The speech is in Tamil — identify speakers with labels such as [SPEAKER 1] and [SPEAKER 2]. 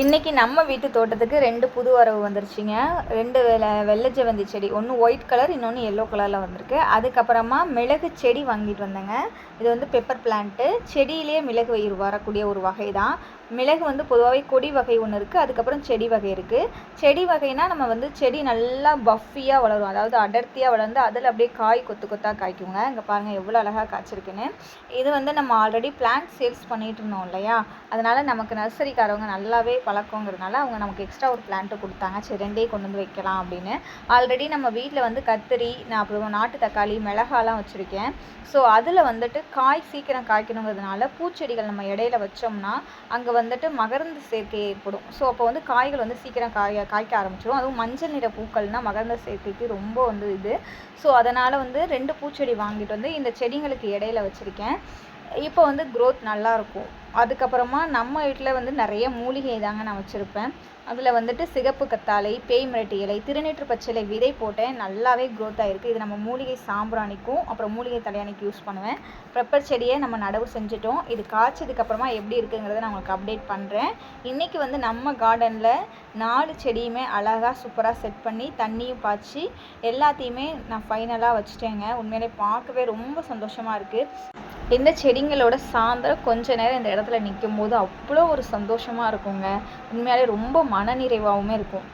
[SPEAKER 1] இன்றைக்கி நம்ம வீட்டு தோட்டத்துக்கு ரெண்டு புது வரவு வந்துருச்சுங்க. ரெண்டு வெள்ளை வெள்ளை ஜெவந்தி செடி. ஒன்று ஒயிட் கலர் இன்னொன்று எல்லோ கலரில் வந்திருக்கு. அதுக்கப்புறமா மிளகு செடி வாங்கிட்டு வந்தேங்க. இது வந்து பெப்பர் பிளான்ட்டு செடியிலே மிளகு வயிறு வரக்கூடிய ஒரு வகை தான் மிளகு வந்து பொதுவாகவே கொடி வகை ஒன்று இருக்குது அதுக்கப்புறம் செடி வகை இருக்குது செடி வகைனால் நம்ம வந்து செடி நல்லா பஃபியாக வளரும். அதாவது அடர்த்தியாக வளர்ந்து அதில் அப்படியே காய் கொத்து கொத்தாக காய்க்குங்க. இங்கே பாருங்கள் எவ்வளோ அழகாக காய்ச்சிருக்குன்னு. இது வந்து நம்ம ஆல்ரெடி பிளான்ட் சேல்ஸ் பண்ணிகிட்டு இருந்தோம் இல்லையா? அதனால் நமக்கு நர்சரிக்காரவங்க நல்லாவே பழக்கங்கிறதுனால அவங்க நமக்கு எக்ஸ்ட்ரா ஒரு பிளான்ட்டு கொடுத்தாங்க. சரி ரெண்டே கொண்டு வந்து வைக்கலாம் அப்படின்னு. ஆல்ரெடி நம்ம வீட்டில் வந்து கத்திரி நான் அப்புறம் நாட்டு தக்காளி மிளகாலாம் வச்சுருக்கேன். ஸோ அதில் வந்துட்டு காய் சீக்கிரம் காய்க்கணுங்கிறதுனால பூச்செடிகள் நம்ம இடையில வச்சோம்னா அங்கே வந்துட்டு மகரந்த சேர்க்கை ஏற்படும். ஸோ அப்போ வந்து காய்கள் வந்து சீக்கிரம் காய காய்க்க ஆரம்பிச்சிடும் அதுவும் மஞ்சள் நிற பூக்கள்னால் மகரந்த சேர்க்கைக்கு ரொம்ப வந்து இது. ஸோ அதனால் வந்து ரெண்டு பூச்செடி வாங்கிட்டு வந்து இந்த செடிங்களுக்கு இடையில வச்சுருக்கேன். இப்போ வந்து க்ரோத் நல்லாயிருக்கும் அதுக்கப்புறமா நம்ம வீட்டில் வந்து நிறைய மூலிகை தாங்க நான் வச்சுருப்பேன். அதில் வந்துட்டு சிகப்பு கத்தாழை பேய் மிரட்டி இலை திருநீற்று பச்சிலை விதை போட்டேன். நல்லாவே க்ரோத் ஆகிருக்கு இது நம்ம மூலிகை சாம்பிராணிக்கும் அப்புறம் மூலிகை தலையாணிக்கு யூஸ் பண்ணுவேன். பெப்பர் செடியை நம்ம நடவு செஞ்சுட்டோம். இது காய்ச்சதுக்கப்புறமா எப்படி இருக்குங்கிறத நான் உங்களுக்கு அப்டேட் பண்ணுறேன் இன்றைக்கி வந்து நம்ம கார்டனில் நாலு செடியுமே அழகாக சூப்பராக செட் பண்ணி தண்ணியும் பாய்ச்சி எல்லாத்தையுமே நான் ஃபைனலாக வச்சுட்டேங்க. உண்மையிலே பார்க்கவே ரொம்ப சந்தோஷமாக இருக்குது இந்த செடிங்களோட சாயந்தரம் கொஞ்ச நேரம் இந்த இடத்துல நிற்கும் போது அவ்வளோ ஒரு சந்தோஷமாக இருக்குங்க. உண்மையாலே ரொம்ப மனநிறைவாகவும் இருக்கும்.